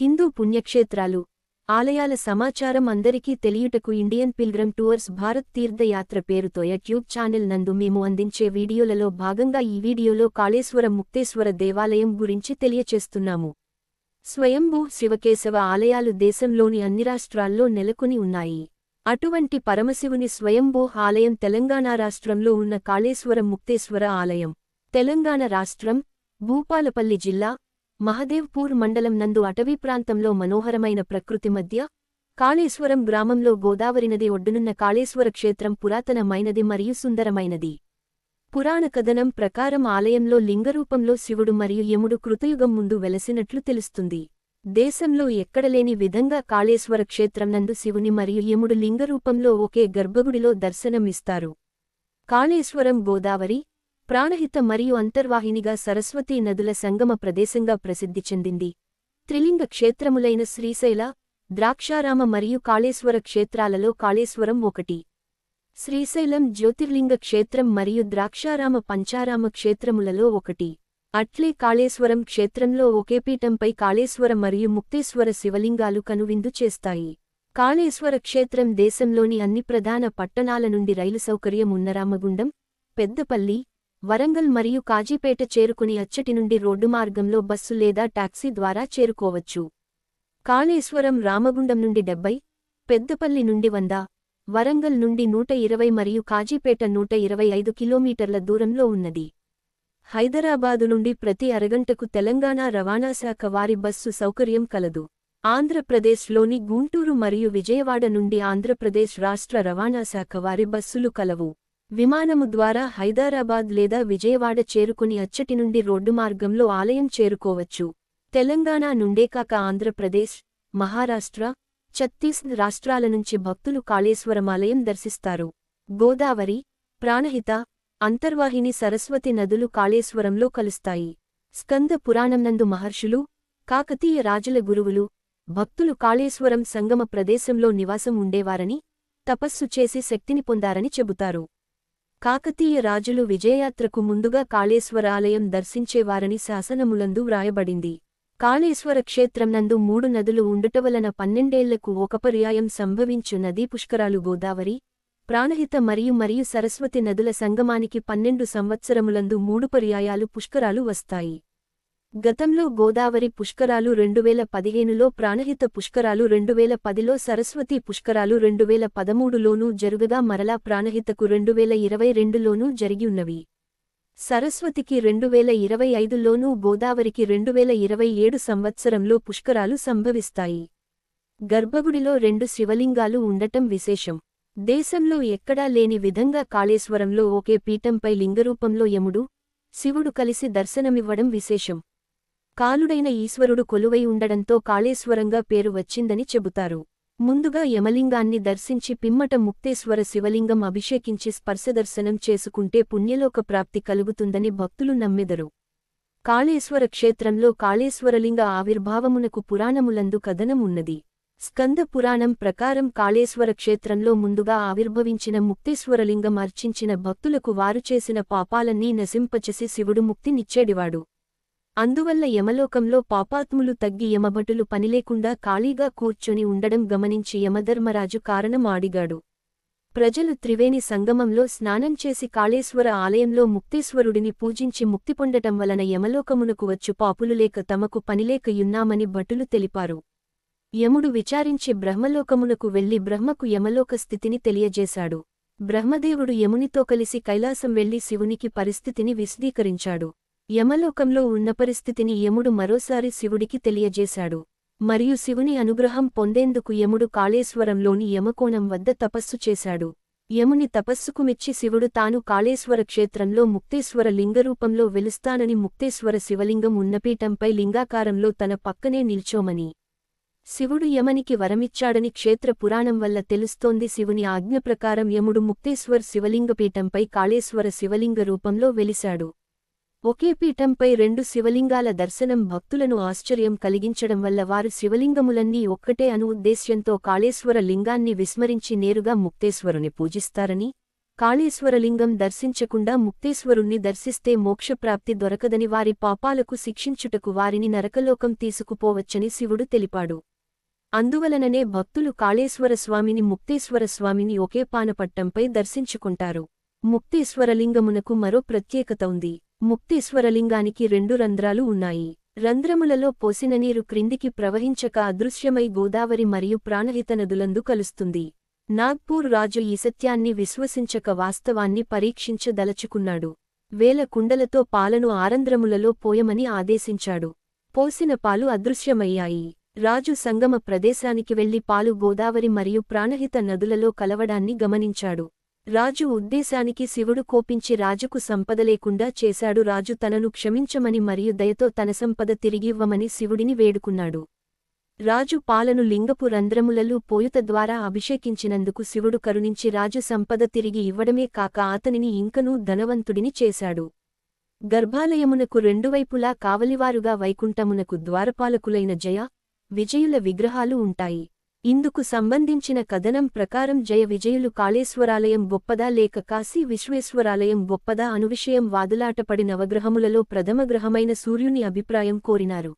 హిందూ పుణ్యక్షేత్రాలు. ఆలయాల సమాచారం అందరికీ తెలియుటకు Indian pilgrim tours Bharat Tirthayatra పేరుతో యూట్యూబ్ ఛానల్ నందు మేము అందించే వీడియోలలో భాగంగా ఈ వీడియోలో కాళేశ్వర ముక్తేశ్వర దేవాలయం గురించి తెలియచేస్తున్నాము. స్వయంభూ శివకేశవ ఆలయాలు దేశంలోని అన్ని రాష్ట్రాల్లో నెలకొని ఉన్నాయి. అటువంటి పరమశివుని స్వయంభూ ఆలయం తెలంగాణ రాష్ట్రంలో ఉన్న కాళేశ్వర ముక్తేశ్వర ఆలయం. తెలంగాణ రాష్ట్రం భూపాలపల్లి జిల్లా మహదేవ్పూర్ మండలం నందు అటవీ ప్రాంతంలో మనోహరమైన ప్రకృతి మధ్య కాళేశ్వరం గ్రామంలో గోదావరి నది ఒడ్డునున్న కాళేశ్వర క్షేత్రం పురాతనమైనది మరియు సుందరమైనది. పురాణ కథనం ప్రకారం ఆలయంలో లింగరూపంలో శివుడు మరియు యముడు కృతయుగం ముందు వెలసినట్లు తెలుస్తుంది. దేశంలో ఎక్కడలేని విధంగా కాళేశ్వర క్షేత్రం నందు శివుని మరియు యముడు లింగరూపంలో ఒకే గర్భగుడిలో దర్శనమిస్తారు. కాళేశ్వరం గోదావరి ప్రాణహిత మరియు అంతర్వాహినిగా సరస్వతీ నదుల సంగమ ప్రదేశంగా ప్రసిద్ధి చెందింది. త్రిలింగ క్షేత్రములైన శ్రీశైల ద్రాక్షారామ మరియు కాళేశ్వర క్షేత్రాలలో కాళేశ్వరం ఒకటి. శ్రీశైలం జ్యోతిర్లింగ క్షేత్రం మరియు ద్రాక్షారామ పంచారామ క్షేత్రములలో ఒకటి. అట్లే కాళేశ్వరం క్షేత్రంలో ఒకే పీఠంపై కాళేశ్వర మరియు ముక్తేశ్వర శివలింగాలు కనువిందు చేస్తాయి. కాళేశ్వర క్షేత్రం దేశంలోని అన్ని ప్రధాన పట్టణాల నుండి రైలు సౌకర్యం ఉన్న రామగుండం పెద్దపల్లి వరంగల్ మరియు కాజీపేట చేరుకుని అచ్చటి నుండి రోడ్డు మార్గంలో బస్సు లేదా టాక్సీ ద్వారా చేరుకోవచ్చు. కాళేశ్వరం రామగుండం నుండి డెబ్బై పెద్దపల్లి నుండి వంద వరంగల్ నుండి నూట ఇరవై మరియు కాజీపేట నూట ఇరవై ఐదు కిలోమీటర్ల దూరంలో ఉన్నది. హైదరాబాదు నుండి ప్రతి అరగంటకు తెలంగాణ రవాణా శాఖ వారి బస్సు సౌకర్యం కలదు. ఆంధ్రప్రదేశ్లోని గుంటూరు మరియు విజయవాడ నుండి ఆంధ్రప్రదేశ్ రాష్ట్ర రవాణా శాఖ వారి బస్సులు కలవు. విమానము ద్వారా హైదరాబాద్ లేదా విజయవాడ చేరుకుని అచ్చటి నుండి రోడ్డు మార్గంలో ఆలయం చేరుకోవచ్చు. తెలంగాణ నుండే కాక ఆంధ్రప్రదేశ్ మహారాష్ట్ర ఛత్తీస్గఢ్ రాష్ట్రాల నుంచి భక్తులు కాళేశ్వరమాలయం దర్శిస్తారు. గోదావరి ప్రాణహిత అంతర్వాహిని సరస్వతి నదులు కాళేశ్వరంలో కలుస్తాయి. స్కంద పురాణంనందు మహర్షులు కాకతీయ రాజుల గురువులు భక్తులు కాళేశ్వరం సంగమ ప్రదేశంలో నివాసం ఉండేవారని తపస్సు చేసి శక్తిని పొందారని చెబుతారు. కాకతీయ రాజులు విజయయాత్రకు ముందుగా కాళేశ్వర ఆలయం దర్శించేవారని శాసనములందు వ్రాయబడింది. కాళేశ్వర క్షేత్రం నందు మూడు నదులు ఉండుటవలన పన్నెండేళ్ళకు ఒక పర్యాయం సంభవించు నదీ పుష్కరాలు గోదావరి ప్రాణహిత మరియు మరియు సరస్వతి నదుల సంగమానికి పన్నెండు సంవత్సరములందు మూడు పర్యాయాలు పుష్కరాలు వస్తాయి. గతంలో గోదావరి పుష్కరాలు రెండువేల పదిహేనులో ప్రాణహిత పుష్కరాలు రెండువేల పదిలో సరస్వతి పుష్కరాలు రెండువేల పదమూడులోనూ జరుగగా మరలా ప్రాణహితకు రెండువేల ఇరవై రెండులోనూ జరిగియున్నవి. సరస్వతికి రెండువేల ఇరవై ఐదులోనూ గోదావరికి రెండువేల ఇరవై ఏడు సంవత్సరంలో పుష్కరాలు సంభవిస్తాయి. గర్భగుడిలో రెండు శివలింగాలు ఉండటం విశేషం. దేశంలో ఎక్కడా లేని విధంగా కాళేశ్వరంలో ఒకే పీఠంపై లింగరూపంలో యముడు శివుడు కలిసి దర్శనమివ్వడం విశేషం. కాలుడైన ఈశ్వరుడు కొలువై ఉండడంతో కాళేశ్వరంగా పేరు వచ్చిందని చెబుతారు. ముందుగా యమలింగాన్ని దర్శించి పిమ్మట ముక్తేశ్వర శివలింగం అభిషేకించి స్పర్శదర్శనం చేసుకుంటే పుణ్యలోక ప్రాప్తి కలుగుతుందని భక్తులు నమ్మెదరు. కాళేశ్వర క్షేత్రంలో కాళేశ్వరలింగ ఆవిర్భావమునకు పురాణములందు కథనమున్నది. స్కంద పురాణం ప్రకారం కాళేశ్వర క్షేత్రంలో ముందుగా ఆవిర్భవించిన ముక్తేశ్వరలింగం అర్చించిన భక్తులకు వారు చేసిన పాపాలన్నీ నశింపచేసి శివుడు ముక్తినిచ్చేడివాడు. అందువల్ల యమలోకంలో పాపాత్ములు తగ్గి యమభటులు పనిలేకుండా ఖాళీగా కూర్చొని ఉండడం గమనించి యమధర్మరాజు కారణం ఆడిగాడు. ప్రజలు త్రివేణి సంగమంలో స్నానం చేసి కాళేశ్వర ఆలయంలో ముక్తేశ్వరుడిని పూజించి ముక్తి పొందటం వలన యమలోకమునకు వచ్చు పాపులు లేక తమకు పనిలేక యున్నామని భటులు తెలిపారు. యముడు విచారించి బ్రహ్మలోకమునకు వెళ్ళి బ్రహ్మకు యమలోక స్థితిని తెలియజేశాడు. బ్రహ్మదేవుడు యమునితో కలిసి కైలాసం వెళ్ళి శివునికి పరిస్థితిని విశదీకరించాడు. యమలోకంలో ఉన్న పరిస్థితిని యముడు మరోసారి శివుడికి తెలియజేశాడు. మరియు శివుని అనుగ్రహం పొందేందుకు యముడు కాళేశ్వరంలోని యమకోణం వద్ద తపస్సు చేశాడు. యముని తపస్సుకు మెచ్చి శివుడు తాను కాళేశ్వర క్షేత్రంలో ముక్తేశ్వర లింగరూపంలో వెలుస్తానని ముక్తేశ్వర శివలింగం ఉన్నపీఠంపై లింగాకారంలో తన పక్కనే నిల్చోమని. శివుడు యమనికి వరమిచ్చాడని క్షేత్ర పురాణం వల్ల తెలుస్తోంది. శివుని ఆజ్ఞ ప్రకారం యముడు ముక్తేశ్వర్ శివలింగపీఠంపై కాళేశ్వర శివలింగ రూపంలో వెలిశాడు. ఒకే పీఠంపై రెండు శివలింగాల దర్శనం భక్తులను ఆశ్చర్యం కలిగించడం వల్ల వారు శివలింగములన్నీ ఒక్కటే అను ఉద్దేశ్యంతో కాళేశ్వర లింగాన్ని విస్మరించి నేరుగా ముక్తేశ్వరుని పూజిస్తారని కాళేశ్వరలింగం దర్శించకుండా ముక్తేశ్వరుణ్ణి దర్శిస్తే మోక్షప్రాప్తి దొరకదని వారి పాపాలకు శిక్షించుటకు వారిని నరకలోకం తీసుకుపోవచ్చని శివుడు తెలిపాడు. అందువలననే భక్తులు కాళేశ్వరస్వామిని ముక్తేశ్వరస్వామిని ఒకే పానపట్టంపై దర్శించుకుంటారు. ముక్తేశ్వరలింగమునకు మరో ప్రత్యేకత ఉంది. ముక్తేశ్వరలింగానికి రెండు రంధ్రాలు ఉన్నాయి. రంధ్రములలో పోసిన నీరు క్రిందికి ప్రవహించక అదృశ్యమై గోదావరి మరియు ప్రాణహిత నదులందు కలుస్తుంది. నాగ్పూర్ రాజు ఈ సత్యాన్ని విశ్వసించక వాస్తవాన్ని పరీక్షించదలచుకున్నాడు. వేల కుండలతో పాలను ఆరంధ్రములలో పోయమని ఆదేశించాడు. పోసిన పాలు అదృశ్యమయ్యాయి. రాజు సంగమ ప్రదేశానికి వెళ్ళి పాలు గోదావరి మరియు ప్రాణహిత నదులలో కలవడాన్ని గమనించాడు. రాజు ఉద్దేశానికి శివుడు కోపించి రాజుకు సంపద లేకుండా చేశాడు. రాజు తనను క్షమించమని మరియు దయతో తన సంపద తిరిగివ్వమని శివుడిని వేడుకున్నాడు. రాజు పాలను లింగపు రంధ్రములలో పోయుత ద్వారా అభిషేకించినందుకు శివుడు కరుణించి రాజు సంపద తిరిగి ఇవ్వడమే కాక అతనిని ఇంకనూ ధనవంతుడిని చేశాడు. గర్భాలయమునకు రెండువైపులా కావలివారుగా వైకుంఠమునకు ద్వారపాలకులైన జయ విజయుల విగ్రహాలు ఉంటాయి. ఇందుకు సంబంధించిన కథనం ప్రకారం జయ విజయులు కాళేశ్వరాలయం గొప్పదా లేక కాశీ విశ్వేశ్వరాలయం గొప్పదా అను విషయం వాదులాటపడి నవగ్రహములలో ప్రథమ గ్రహమైన సూర్యుని అభిప్రాయం కోరినారు.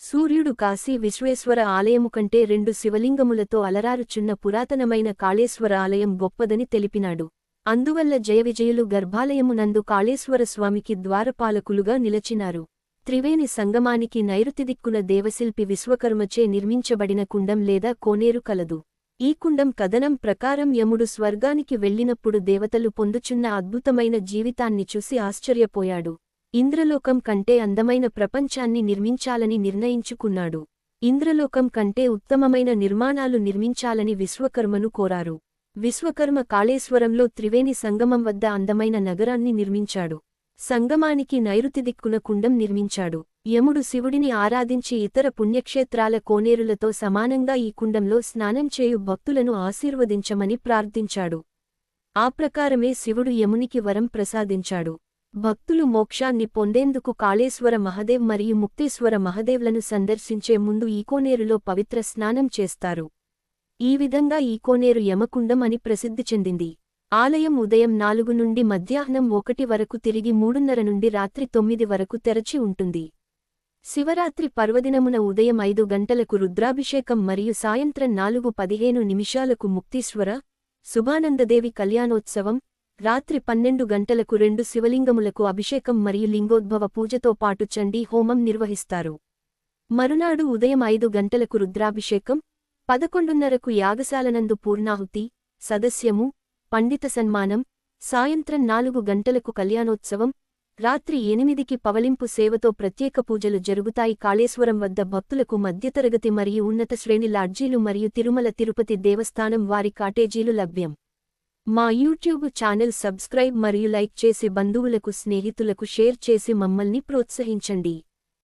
సూర్యుడు కాశీ విశ్వేశ్వర ఆలయము కంటే రెండు శివలింగములతో అలరారుచున్న పురాతనమైన కాళేశ్వర ఆలయం గొప్పదని తెలిపినాడు. అందువల్ల జయ విజయులు గర్భాలయమునందు కాళేశ్వరస్వామికి ద్వారపాలకులుగా నిలచినారు. త్రివేణి సంగమానికి నైరుతిదిక్కున దేవశిల్పి విశ్వకర్మచే నిర్మించబడిన కుండం లేదా కోనేరు కలదు. ఈ కుండం కథనం ప్రకారం యముడు స్వర్గానికి వెళ్ళినప్పుడు దేవతలు పొందుచున్న అద్భుతమైన జీవితాన్ని చూసి ఆశ్చర్యపోయాడు. ఇంద్రలోకం కంటే అందమైన ప్రపంచాన్ని నిర్మించాలని నిర్ణయించుకున్నాడు. ఇంద్రలోకం కంటే ఉత్తమమైన నిర్మాణాలు నిర్మించాలని విశ్వకర్మను కోరారు. విశ్వకర్మ కాళేశ్వరంలో త్రివేణి సంగమం వద్ద అందమైన నగరాన్ని నిర్మించాడు. సంగమానికి నైరుతి దిక్కున కుండం నిర్మించాడు. యముడు శివుడిని ఆరాధించి ఇతర పుణ్యక్షేత్రాల కోనేరులతో సమానంగా ఈ కుండంలో స్నానం చేయు భక్తులను ఆశీర్వదించమని ప్రార్థించాడు. ఆ ప్రకారమే శివుడు యమునికి వరం ప్రసాదించాడు. భక్తులు మోక్షాన్ని పొందేందుకు కాళేశ్వర మహదేవ్ మరియు ముక్తేశ్వర మహదేవ్లను సందర్శించే ముందు ఈ కోనేరులో పవిత్ర స్నానం చేస్తారు. ఈ విధంగా ఈ కోనేరు యమకుండం అని ప్రసిద్ధి చెందింది. ఆలయం ఉదయం నాలుగు నుండి మధ్యాహ్నం ఒకటి వరకు తిరిగి మూడున్నర నుండి రాత్రి తొమ్మిది వరకు తెరచి ఉంటుంది. శివరాత్రి పర్వదినమున ఉదయం ఐదు గంటలకు రుద్రాభిషేకం మరియు సాయంత్రం నాలుగు పదిహేను నిమిషాలకు ముక్తీశ్వర శుభానందదేవి కళ్యాణోత్సవం రాత్రి పన్నెండు గంటలకు రెండు శివలింగములకు అభిషేకం మరియు లింగోద్భవ పూజతో పాటు చండీ హోమం నిర్వహిస్తారు. మరునాడు ఉదయం ఐదు గంటలకు రుద్రాభిషేకం పదకొండున్నరకు యాగశాలనందు పూర్ణాహుతి సదస్యము పండిత సన్మానం సాయంత్రం నాలుగు గంటలకు కళ్యాణోత్సవం రాత్రి ఎనిమిదికి పవలింపు సేవతో ప్రత్యేక పూజలు జరుగుతాయి. కాళేశ్వరం వద్ద భక్తులకు మధ్యతరగతి మరియు ఉన్నత శ్రేణి లాడ్జీలు మరియు తిరుమల తిరుపతి దేవస్థానం వారి కాటేజీలు లభ్యం. మా యూట్యూబ్ ఛానల్ సబ్స్క్రైబ్ మరియు లైక్ చేసి బంధువులకు స్నేహితులకు షేర్ చేసి మమ్మల్ని ప్రోత్సహించండి.